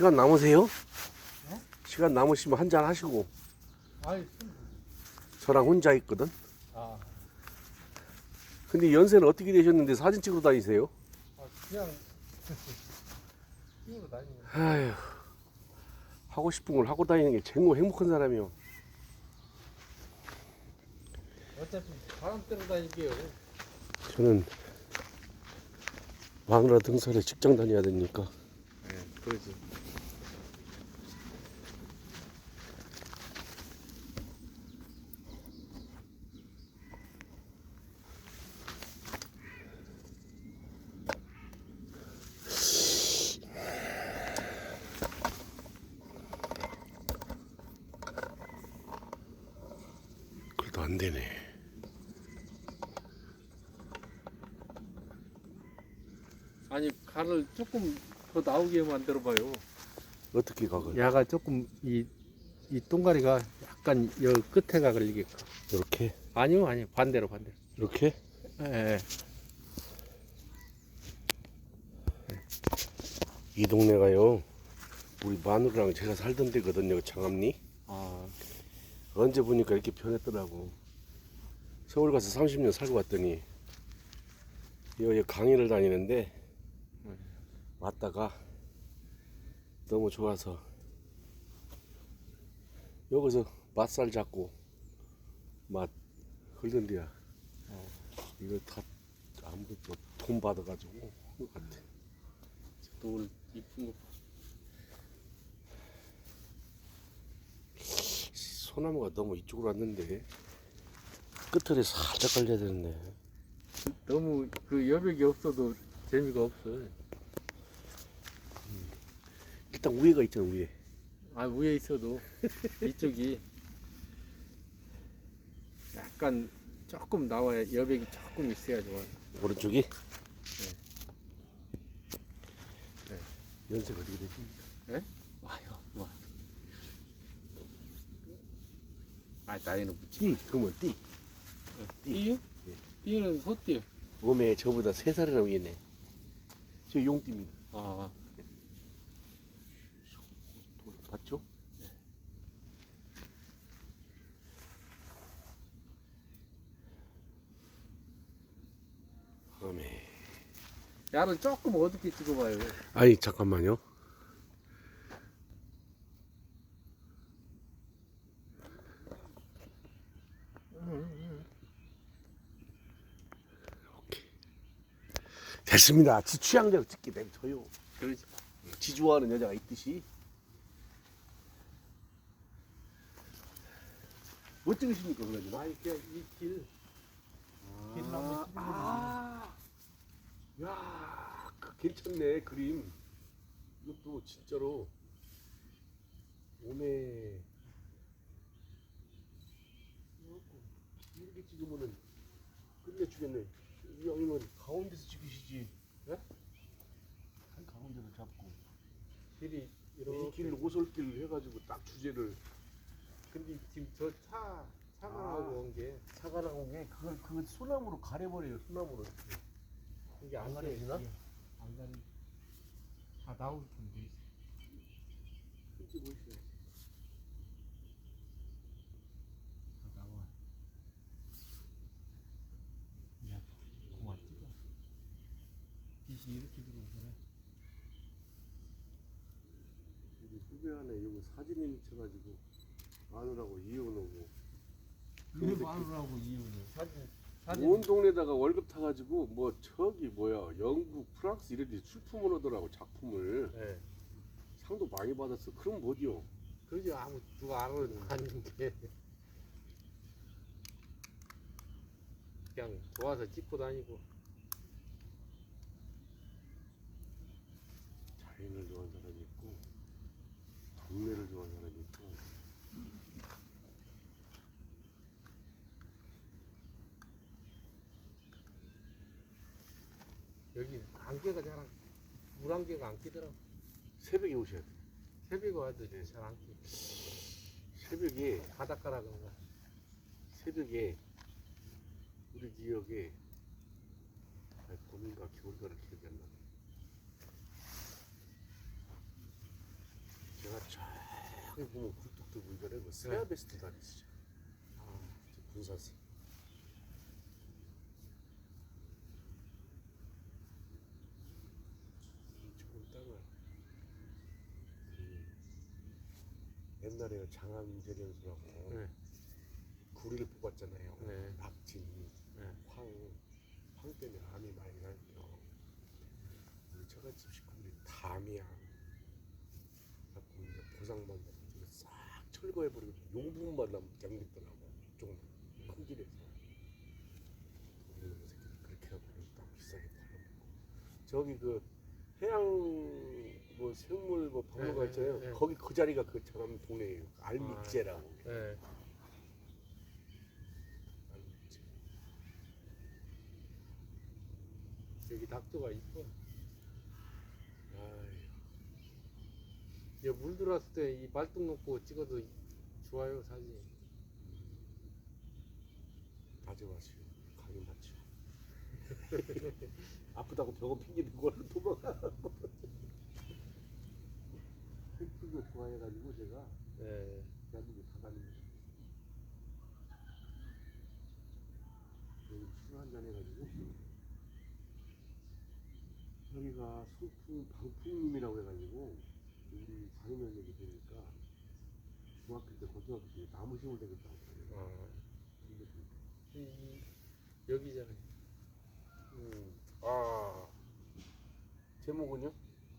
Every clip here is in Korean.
시간 남으세요? 네? 시간 남으시면 한 잔 하시고 아이, 저랑 혼자 있거든. 아, 근데 연세는 어떻게 되셨는데 사진 찍으러 다니세요? 아 그냥 끼고 다니는. 아휴 하고 싶은 걸 하고 다니는 게 최고 행복한 사람이요. 어차피 바람 쐬러 다니게요. 저는 마누라 등산에 직장 다녀야 되니까 네, 그러지. 안 되네. 아니 간을 조금 더 나오게 만들어 봐요. 어떻게 각을? 야가 조금 이, 이 동가리가 약간 여 끝에가 걸리게끔. 이렇게 아니요, 아니요. 반대로, 반대로. 이렇게 예, 예. 이 동네가요. 우리 마누라랑 제가 살던 데거든요. 장암리. 아, 언제 보니까 이렇게 변했더라고. 서울 가서 30년 살고 왔더니 여기 강의를 다니는데 왔다가 너무 좋아서 여기서 맛살 잡고 맛 흘른데야 이거 다 아무것도 돈 받아가지고 한것 같아. 또 오늘 이쁜 거. 소나무가 너무 이쪽으로 왔는데 끝을 살짝 걸려야 되는데 너무 그 여백이 없어도 재미가 없어. 일단 위에가 있잖아 위에 아 위에 있어도 이쪽이 약간 조금 나와야 여백이 조금 있어야 좋아. 오른쪽이 네. 연세가 어떻게 되십니까? 와요, 와. 아 나이는. 띠 그러면 띠 띠요? 예. 띠는 소띠요. 몸에 저보다 세 살이나 위에네 저 용띠입니다 아, 돌 봤죠? 어메 야는 조금 어둡게 찍어봐요. 아니 잠깐만요 됐습니다 지 취향대로 찍게 저요 그러지. 지 좋아하는 여자가 있듯이 뭐 찍으십니까 그러지 아니 그냥 이 길. 길 한번 아, 야, 그 괜찮네 그림. 이것도 진짜로 오메 이렇게 찍으면은 끝내주겠네. 이 형님은 가운데서 찍으시지. 예? 한 가운데를 잡고 길이 이 이렇게. 길 오솔길 해가지고 딱 주제를 근데 지금 저 차 차가 아. 나오고 온게 차가 나온 게 그걸 그걸 소나무로 가려버려요 소나무로. 이게 안 가려지나? 가려지나? 안 가리. 다 나올 텐데. 있어요. 다 나와. 야, 그만 찍어. 빛이 이렇게 들어오잖아. 여기 후배 안에 여기 사진이 묻혀가지고 마누라고 이혼하고. 왜 마누라고 이혼을? 사진 온 동네다가 월급 타가지고 뭐 저기 뭐야 영국 프랑스 이런 데 출품을 하더라고 작품을. 네. 상도 많이 받았어. 그럼 뭐디요? 그러지 아무 누가 알아는 아닌데 그냥 좋아서 찍고 다니고 자연을 좋아하는 사람이 있고 동네를 좋아하는 사람이 있고 여기 안개가 잘 안, 물 안개가 안 끼더라고. 새벽에 오셔야 돼 새벽에 와도 잘안 끼. 새벽에 바닷가라 그런가 새벽에 우리 지역에 아, 봄인가 겨울인가 기억이 안 나 거기 보면 굴뚝도. 뭐 세아베스트 다리시죠. 이 좋은 땅을 그 옛날에 장암재련소라고 네. 구리를 뽑았잖아요. 네. 낙진, 네. 황, 황 때문에 암이 많이 나요. 우리 처갓집 식구들이 담이야. 갖고 이제 보상만 철거해버리고 용부만 남 양립더라고 조금 큰 길에서. 우리 놈의 새끼들 그렇게 하고 땅 비싸게 팔아먹고. 저기 그 해양 뭐 생물 뭐 박물관 네, 있잖아요. 네, 네. 거기 그 자리가 그 저런 동네예요. 알미제라고. 네. 알미제. 여기 낙도가 이뻐. 아이. 이물 들어왔을 때 이 말뚝 놓고 찍어도 좋아요 사진. 가져가시오. 가긴 맞죠. 아프다고 병원 핑계 대고 얼른 도망가. 캠핑을 좋아해가지고 제가 네. 대한민국 다 다닙니다. 여기 술 한잔 해가지고 여기가 소풍 방풍님이라고 해가지고 장인어른 얘기 들으니까 중학교 때 고등학교 때 나무 심을 되겠다고 그래요. 아, 근데 그 이, 여기잖아요. 음, 아 제목은요?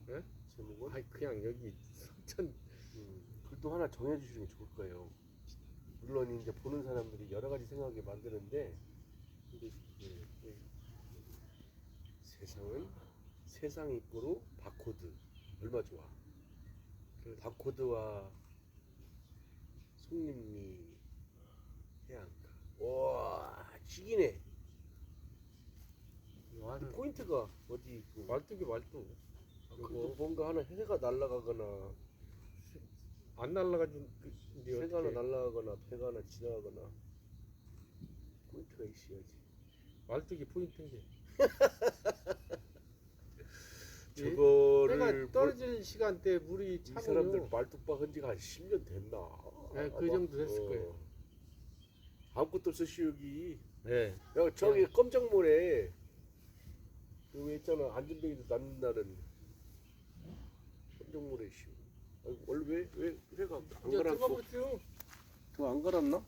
네? 제목은? 아이 그냥 여기 성천. 음, 글도 하나 정해주시는 게 좋을 거예요. 물론 이제 보는 사람들이 여러 가지 생각하게 만드는데 근데 예, 예. 세상은 세상 입구로 바코드 얼마 좋아? 그 바코드와 송림리 해안가 와 죽이네. 이 와는 포인트가 어디 그 말뚝이 말뚝. 그래도 뭔가 하나 해가 날아가거나 안 날라가진 그 이제 새가 하나 어떻게 날아가거나 배가 하나 지나가거나 포인트가 있어야지. 말뚝이 포인트인데. 이 저거 를 해가 뭘- 떨어질 시간대 물이 이 사람들 차고요. 말뚝박 한 지가 한 10년 됐나? 네, 그 아마, 정도 됐을 거예요. 아무것도 없어 시 여기. 네. 야 저기 껌정모래 그왜 있잖아 안전뱅이도 낳는 날은 껌정모래 시. 아이고, 원래 왜, 왜 회가 안 이제 갈았어? 뜨거웠어요. 더안 갈았나?